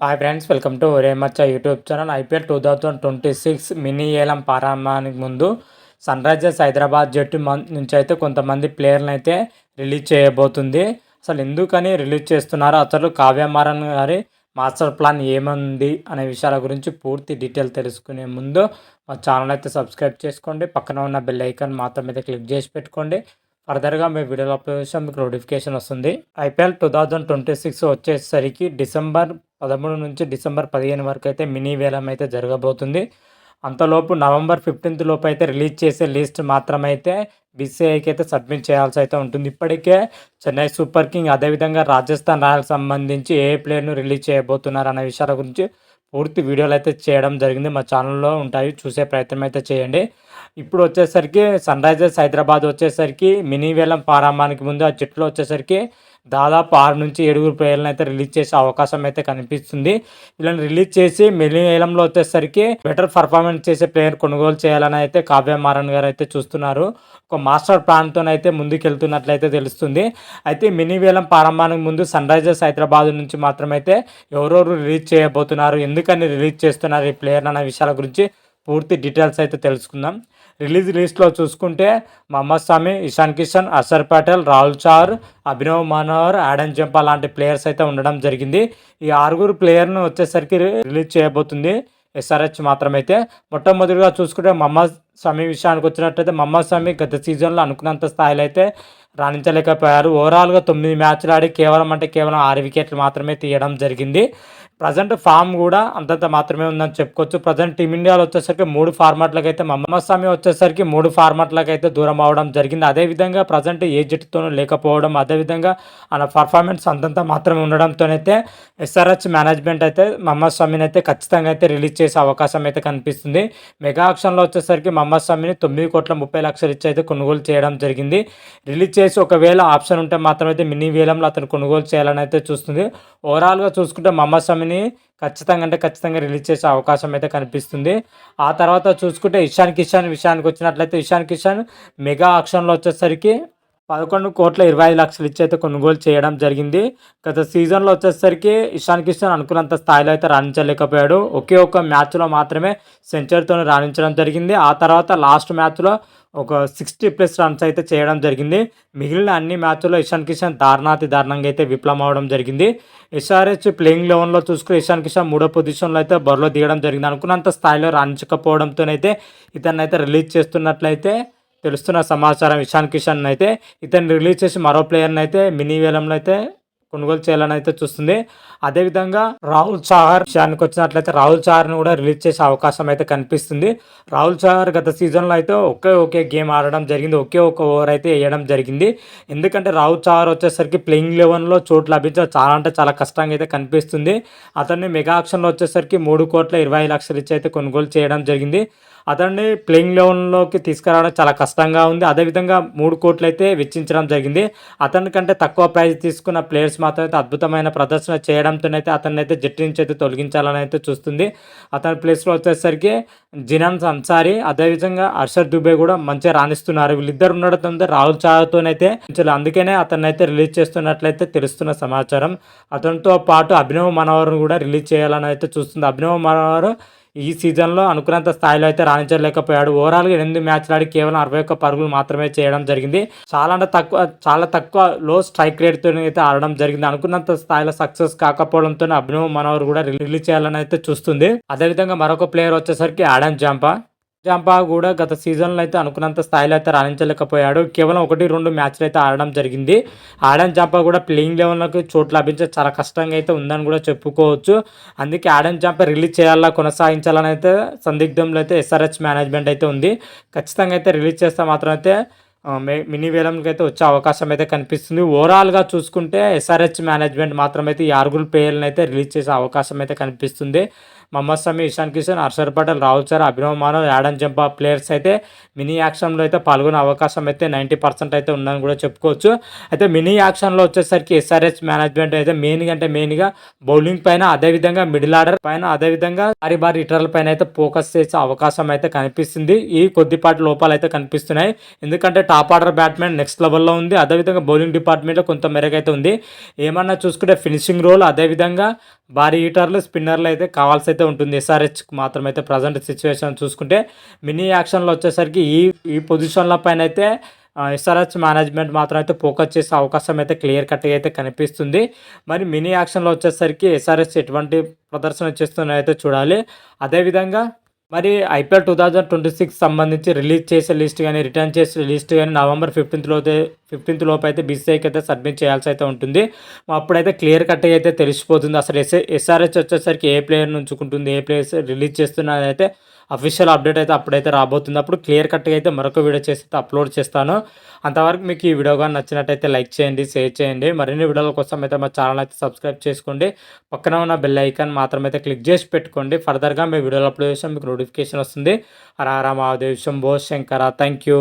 Hi friends welcome to రేమచ్చ YouTube channel IPL two thousand twenty six mini ఏలం ప్రారంభానికి ముందు sun Risers Hyderabad జట్టు నుంచి అయితే కొంతమంది ప్లేయర్లను అయితే రిలీజ్ చేయబోతుంది. అసలు ఎందుకని రిలీజ్ చేస్తున్నారో? అసలు కావ్యమారన్ గారి మాస్టర్ ప్లాన్ ఏముంది అనే విషయాల గురించి పూర్తి డీటెయిల్ తెలుసుకునే ముందు మా ఛానల్ అయితే సబ్స్క్రైబ్ చేసుకోండి. పక్కన ఉన్న బెల్ ఐకాన్ మాత్రం మీద క్లిక్ చేసి పెట్టుకోండి. ఫర్దర్గా మీ వీడియోలో అప్లోడ్ చేస్తే మీకు నోటిఫికేషన్ వస్తుంది. IPL two thousand twenty six వచ్చేసరికి డిసెంబర్ పదమూడు నుంచి డిసెంబర్ పదిహేను వరకు అయితే మినీ వేలం అయితే జరగబోతుంది. అంతలోపు నవంబర్ ఫిఫ్టీన్త్ లోపు అయితే రిలీజ్ చేసే లిస్ట్ మాత్రమైతే బీసీఐకి అయితే సబ్మిట్ చేయాల్సి అయితే ఉంటుంది. ఇప్పటికే చెన్నై సూపర్ కింగ్ అదేవిధంగా రాజస్థాన్ రాయల్స్ సంబంధించి ఏ ప్లేయర్ను రిలీజ్ చేయబోతున్నారు అనే విషయాల గురించి పూర్తి వీడియోలు అయితే చేయడం జరిగింది. మా ఛానల్లో ఉంటాయి. చూసే ప్రయత్నం అయితే చేయండి. ఇప్పుడు వచ్చేసరికి సన్ రైజర్స్ హైదరాబాద్ వచ్చేసరికి మినీ వేలం ప్రారంభానికి ముందు ఆ జట్టులో వచ్చేసరికి దాదాపు ఆరు నుంచి ఏడుగురు ప్లేయర్లను అయితే రిలీజ్ చేసే అవకాశం అయితే కనిపిస్తుంది. వీళ్ళని రిలీజ్ చేసి మినీ వేలంలో వచ్చేసరికి బెటర్ పర్ఫార్మెన్స్ చేసే ప్లేయర్ కొనుగోలు చేయాలని అయితే కావ్య మారన్ గారు అయితే చూస్తున్నారు. ఒక మాస్టర్ ప్లాన్తో అయితే ముందుకెళ్తున్నట్లయితే తెలుస్తుంది. అయితే మినీ వేలం ప్రారంభానికి ముందు సన్ రైజర్స్ హైదరాబాద్ నుంచి మాత్రమైతే ఎవరెవరు రిలీజ్ చేయబోతున్నారు ఎందుకని రిలీజ్ చేస్తున్నారు ఈ ప్లేయర్ అనే విషయాల గురించి పూర్తి డీటెయిల్స్ అయితే తెలుసుకుందాం. రిలీజ్ లిస్ట్లో చూసుకుంటే మహమ్మద్ స్వామి ఇషాన్ కిషన్ అసర్ పటేల్ రాహుల్ చార్ అభినవ్ మనోహర్ ఆడన్ జంపా లాంటి ప్లేయర్స్ అయితే ఉండడం జరిగింది. ఈ ఆరుగురు ప్లేయర్ను వచ్చేసరికి రిలీజ్ చేయబోతుంది ఎస్ఆర్హెచ్ మాత్రమైతే. మొట్టమొదటిగా చూసుకుంటే మహమ్మద్ స్వామి విషయానికి వచ్చినట్టయితే మహమ్మద్ స్వామి గత సీజన్లో అనుకున్నంత స్థాయిలో అయితే రాణించలేకపోయారు. ఓవరాల్గా తొమ్మిది మ్యాచ్లు ఆడి కేవలం అంటే కేవలం ఆరు వికెట్లు మాత్రమే తీయడం జరిగింది. ప్రజెంట్ ఫామ్ కూడా అంతంత మాత్రమే ఉందని చెప్పుకోవచ్చు. ప్రజెంట్ టీమిండియాలో వచ్చేసరికి మూడు ఫార్మాట్లకు అయితే మమ్మస్వామి వచ్చేసరికి మూడు ఫార్మాట్లకు అయితే దూరం అవడం జరిగింది. అదేవిధంగా ప్రజెంట్ ఏ జట్టుతోనూ లేకపోవడం అదేవిధంగా ఆయన పర్ఫార్మెన్స్ అంతంత మాత్రమే ఉండడంతోనైతే ఎస్ఆర్హెచ్ మేనేజ్మెంట్ అయితే మమ్మస్వామిని అయితే ఖచ్చితంగా అయితే రిలీజ్ చేసే అవకాశం అయితే కనిపిస్తుంది. మెగా ఆక్షన్లో వచ్చేసరికి మమ్మస్వామిని తొమ్మిది కోట్ల ముప్పై లక్షలు ఇచ్చి అయితే కొనుగోలు చేయడం జరిగింది. రిలీజ్ చేసి ఒకవేళ ఆప్షన్ ఉంటే మాత్రం అయితే మినీ వేలంలో అతను కొనుగోలు చేయాలని అయితే చూస్తుంది. ఓవరాల్గా చూసుకుంటే మమ్మస్వామిని ఖచ్చితంగా అంటే ఖచ్చితంగా రిలీజ్ చేసే అవకాశం అయితే కనిపిస్తుంది. ఆ తర్వాత చూసుకుంటే ఇషాన్ కిషాన్ విషయానికి వచ్చినట్లయితే ఇషాన్ కిషాన్ మెగా ఆక్షన్లో వచ్చేసరికి పదకొండు కోట్ల ఇరవై ఐదు లక్షలు ఇచ్చి అయితే కొనుగోలు చేయడం జరిగింది. గత సీజన్లో వచ్చేసరికి ఇషాన్ కిషన్ అనుకున్నంత స్థాయిలో అయితే రాణించలేకపోయాడు. ఒకే ఒక మ్యాచ్లో మాత్రమే సెంచరీతో రాణించడం జరిగింది. ఆ తర్వాత లాస్ట్ మ్యాచ్లో ఒక సిక్స్టీ ప్లస్ రన్స్ అయితే చేయడం జరిగింది. మిగిలిన అన్ని మ్యాచ్ల్లో ఇషాన్ కిషన్ దారుణాతి దారుణంగా అయితే విఫలం అవడం జరిగింది. ఎస్ఆర్హెచ్ ప్లేయింగ్ లెవెన్లో చూసుకుని ఇషాన్ కిషన్ మూడో పొజిషన్లో అయితే బరిలో దిగడం జరిగింది. అనుకున్నంత స్థాయిలో రాణించకపోవడంతోనైతే ఇతన్ని అయితే రిలీజ్ చేస్తున్నట్లయితే తెలుస్తున్న సమాచారం. ఇషాన్ కిషన్ అయితే ఇతన్ని రిలీజ్ చేసి మరో ప్లేయర్ని అయితే మినీ వేలంలో అయితే కొనుగోలు చేయాలని అయితే చూస్తుంది. అదేవిధంగా రాహుల్ చాహర్ విషయానికి వచ్చినట్లయితే రాహుల్ చాహర్ని కూడా రిలీజ్ చేసే అవకాశం అయితే కనిపిస్తుంది. రాహుల్ చాహర్ గత సీజన్లో అయితే ఒకే ఒకే గేమ్ ఆడడం జరిగింది. ఒకే ఒక ఓవర్ అయితే వేయడం జరిగింది. ఎందుకంటే రాహుల్ చాహర్ వచ్చేసరికి ప్లేయింగ్ లెవెన్లో చోటు లభించడం చాలా అంటే చాలా కష్టంగా అయితే కనిపిస్తుంది. అతన్ని మెగా ఆక్షన్లో వచ్చేసరికి మూడు కోట్ల ఇరవై లక్షలు ఇచ్చి అయితే కొనుగోలు చేయడం జరిగింది. అతన్ని ప్లేయింగ్ లెవెన్లోకి తీసుకురావడం చాలా కష్టంగా ఉంది. అదేవిధంగా మూడు కోట్లు అయితే వెచ్చించడం జరిగింది. అతని కంటే తక్కువ ప్రైజ్ తీసుకున్న ప్లేయర్స్ మాత్రం అయితే అద్భుతమైన ప్రదర్శన చేయడంతోనైతే అతన్ని అయితే జట్టు నుంచి అయితే తొలగించాలని అయితే చూస్తుంది. అతని ప్లేస్లో వచ్చేసరికి జినాన్ అన్సారీ అదేవిధంగా హర్షద్ దుబే కూడా మంచిగా రాణిస్తున్నారు. వీళ్ళిద్దరు ఉండడంతో రాహుల్ చాహతోనైతే అందుకనే అతన్ని అయితే రిలీజ్ చేస్తున్నట్లయితే తెలుస్తున్న సమాచారం. అతనితో పాటు అభినవ్ మనోహర్ను కూడా రిలీజ్ చేయాలని అయితే చూస్తుంది. అభినవ్ మనవర్ ఈ సీజన్లో అనుకున్నంత స్థాయిలో అయితే రాణించలేకపోయాడు. ఓవరాల్గా ఎనిమిది మ్యాచ్లు ఆడి కేవలం అరవై ఒక్క పరుగులు మాత్రమే చేయడం జరిగింది. చాలా అంటే తక్కువ చాలా తక్కువ లో స్ట్రైక్ రేట్తో అయితే ఆడడం జరిగింది. అనుకున్నంత స్థాయిలో సక్సెస్ కాకపోవడంతో అభినవ్ మనోహర్ కూడా రిలీజ్ చేయాలని అయితే చూస్తుంది. అదేవిధంగా మరొక ప్లేయర్ వచ్చేసరికి ఆడన్ జాంపా. జాంపా కూడా గత సీజన్లో అయితే అనుకున్నంత స్థాయిలో అయితే రాణించలేకపోయాడు. కేవలం ఒకటి రెండు మ్యాచ్లు అయితే ఆడడం జరిగింది. ఆడన్ జంపా కూడా ప్లేయింగ్ లెవెల్లోకి చోటు లభించే చాలా కష్టంగా అయితే ఉందని కూడా చెప్పుకోవచ్చు. అందుకే ఆడన్ జంపా రిలీజ్ చేయాలా కొనసాగించాలని అయితే సందిగ్ధంలో అయితే ఎస్ఆర్హెచ్ మేనేజ్మెంట్ అయితే ఉంది. ఖచ్చితంగా అయితే రిలీజ్ చేస్తే మాత్రం అయితే మే- మినీ వేలంకి అయితే వచ్చే అవకాశం అయితే కనిపిస్తుంది. ఓవరాల్గా చూసుకుంటే ఎస్ఆర్హెచ్ మేనేజ్మెంట్ మాత్రం అయితే ఈ ఆరుగురు ప్లేయర్లను అయితే రిలీజ్ చేసే అవకాశం అయితే కనిపిస్తుంది. Mohammed Shami Ishan Kishan Axar Patel Rahul Chahar Abhinav Manohar Adam Zampa players అయితే మినీ యాక్షన్లో అయితే పాల్గొనే అవకాశం అయితే నైంటీ పర్సెంట్ అయితే ఉందని కూడా చెప్పుకోవచ్చు. అయితే మినీ యాక్షన్లో వచ్చేసరికి ఎస్ఆర్హెచ్ మేనేజ్మెంట్ అయితే మెయిన్గా అంటే మెయిన్గా బౌలింగ్ పైన అదేవిధంగా మిడిల్ ఆర్డర్ పైన అదేవిధంగా భారీ భారీ రిటర్ల పైన అయితే ఫోకస్ చేసే అవకాశం అయితే కనిపిస్తుంది. ఈ కొద్దిపాటి లోపాలు అయితే కనిపిస్తున్నాయి. ఎందుకంటే టాప్ ఆర్డర్ బ్యాట్స్మెన్ నెక్స్ట్ లెవెల్లో ఉంది. అదేవిధంగా బౌలింగ్ డిపార్ట్మెంట్లో కొంత మెరుగైతే ఉంది. ఏమన్నా చూసుకుంటే ఫినిషింగ్ రోల్ అదేవిధంగా భారీ హీటర్లు స్పిన్నర్లు అయితే కావాల్సి అయితే ఉంటుంది ఎస్ఆర్హెచ్కి మాత్రం అయితే ప్రజెంట్ సిచ్యువేషన్ చూసుకుంటే మినీ యాక్షన్లో వచ్చేసరికి ఈ ఈ పొజిషన్ల పైన అయితే ఎస్ఆర్హెచ్ మేనేజ్మెంట్ మాత్రం అయితే ఫోకస్ చేసే అవకాశం అయితే క్లియర్ కట్గా అయితే కనిపిస్తుంది. మరి మినీ యాక్షన్లో వచ్చేసరికి ఎస్ఆర్హెచ్ ఎటువంటి ప్రదర్శన చేస్తున్నాయో అయితే చూడాలి. అదేవిధంగా మరి IPL two thousand twenty six సంబంధించి రిలీజ్ చేసే లిస్ట్ కానీ రిటర్న్ చేసే లిస్ట్ కానీ నవంబర్ ఫిఫ్టీన్త్ అయితే ఫిఫ్టీన్త్ లోపు అయితే బీసీఐకి అయితే సబ్మిట్ చేయాల్సి అయితే ఉంటుంది. అప్పుడైతే క్లియర్ కట్గా అయితే తెలిసిపోతుంది. అసలు ఎస్ఏ ఎస్ఆర్హెచ్ వచ్చేసరికి ఏ ప్లేయర్ ఉంచుకుంటుంది ఏ ప్లేయర్స్ రిలీజ్ చేస్తున్నది అయితే అఫీషియల్ అప్డేట్ అయితే అప్పుడైతే రాబోతుంది. అప్పుడు క్లియర్ కట్గా అయితే మరొక వీడియో చేసి అయితే అప్లోడ్ చేస్తాను. అంతవరకు మీకు ఈ వీడియో కానీ నచ్చినట్టయితే లైక్ చేయండి షేర్ చేయండి. మరిన్ని వీడియోల కోసం అయితే మా ఛానల్ అయితే సబ్స్క్రైబ్ చేసుకోండి. పక్కన ఉన్న బెల్ ఐకాన్ మాత్రం అయితే క్లిక్ చేసి పెట్టుకోండి. ఫర్దర్గా మీ వీడియోలు అప్లోడ్ చేసాం మీకు నోటిఫికేషన్ వస్తుంది. రారా మహాదేవ్ శంభో శంకర. Thank you